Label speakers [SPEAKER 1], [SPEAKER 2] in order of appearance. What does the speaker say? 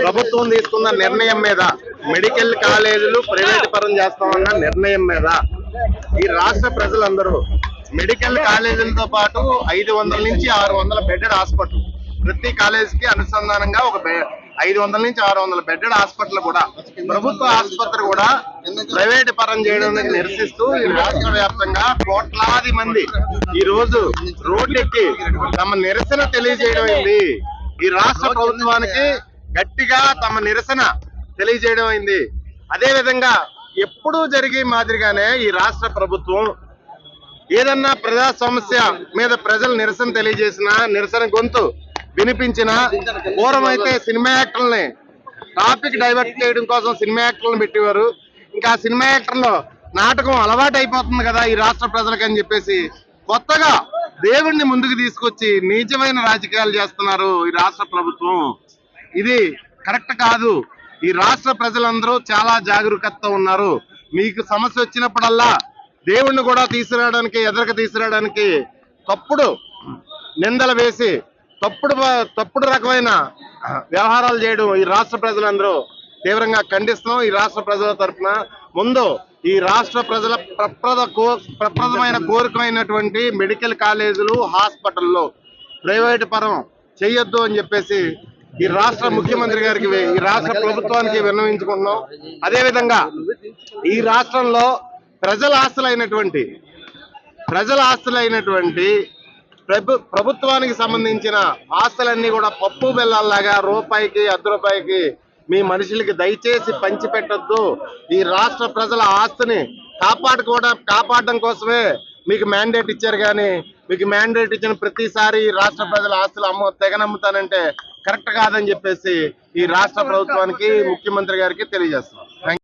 [SPEAKER 1] ప్రభుత్వం తీసుకున్న నిర్ణయం మీద మెడికల్ కాలేజీలు ప్రైవేట్ పరం చేస్తామన్న నిర్ణయం మీద ఈ రాష్ట్ర ప్రజలందరూ మెడికల్ కాలేజీలతో పాటు ఐదు వందల నుంచి ఆరు వందల బెడెడ్ హాస్పిటల్ ప్రతి కాలేజీకి అనుసంధానంగా ఒక ఐదు వందల నుంచి ఆరు వందల బెడెడ్ హాస్పిటల్ కూడా ప్రభుత్వ ఆసుపత్రి కూడా ప్రైవేట్ పరం చేయడం నిరసిస్తూ ఈ రాష్ట్ర వ్యాప్తంగా కోట్లాది మంది ఈ రోజు రోడ్డెక్కి తమ నిరసన తెలియజేయడం ఈ రాష్ట్ర ప్రభుత్వానికి గట్టిగా తమ నిరసన తెలియజేయడం అయింది. అదే విధంగా ఎప్పుడూ జరిగే మాదిరిగానే ఈ రాష్ట్ర ప్రభుత్వం ఏదన్నా ప్రజా సమస్య మీద ప్రజలు నిరసన తెలియజేసిన నిరసన గొంతు వినిపించిన పూర్వమైతే సినిమా యాక్టర్లని టాపిక్ డైవర్ట్ చేయడం కోసం సినిమా యాక్టర్లను పెట్టేవారు. ఇంకా సినిమా యాక్టర్లో నాటకం అలవాటు అయిపోతుంది కదా ఈ రాష్ట్ర ప్రజలకు అని చెప్పేసి కొత్తగా దేవుణ్ణి ముందుకు తీసుకొచ్చి నీచమైన రాజకీయాలు చేస్తున్నారు ఈ రాష్ట్ర ప్రభుత్వం. ఇది కరెక్ట్ కాదు. ఈ రాష్ట్ర ప్రజలందరూ చాలా జాగరూకతతో ఉన్నారు. మీకు సమస్య వచ్చినప్పుడల్లా దేవుణ్ణి కూడా తీసుకురావడానికి ఎదురుకు తీసుకురావడానికి తప్పుడు నిందలు వేసి తప్పుడు తప్పుడు రకమైన వ్యవహారాలు చేయడం ఈ రాష్ట్ర ప్రజలందరూ తీవ్రంగా ఖండిస్తున్నాం. ఈ రాష్ట్ర ప్రజల తరఫున ముందు ఈ రాష్ట్ర ప్రజల ప్రప్రద కో ప్రప్రదమైన కోరికమైనటువంటి మెడికల్ కాలేజీలు హాస్పిటల్లో ప్రైవేట్ పరం చేయొద్దు అని చెప్పేసి ఈ రాష్ట్ర ముఖ్యమంత్రి గారికి ఈ రాష్ట్ర ప్రభుత్వానికి విన్నవించుకుంటున్నాం. అదేవిధంగా ఈ రాష్ట్రంలో ప్రజల ఆస్తులైనటువంటి ప్రజల ఆస్తులైనటువంటి ప్రభు ప్రభుత్వానికి సంబంధించిన ఆస్తులన్నీ కూడా పప్పు బెల్లాల్లాగా రూపాయికి అర్ధ రూపాయికి మీ మనుషులకి దయచేసి పంచిపెట్టద్దు. ఈ రాష్ట్ర ప్రజల ఆస్తిని కాపాడుకోవడం కాపాడడం కోసమే మీకు మ్యాండేట్ ఇచ్చారు కానీ మీకు మ్యాండేట్ ఇచ్చిన ప్రతిసారి ఈ రాష్ట్ర ప్రజల ఆస్తులు అమ్మ తెగనమ్ముతానంటే కరెక్ట్ కాదని చెప్పేసి ఈ రాష్ట్ర ప్రభుత్వానికి ముఖ్యమంత్రి గారికి తెలియజేస్తున్నాం.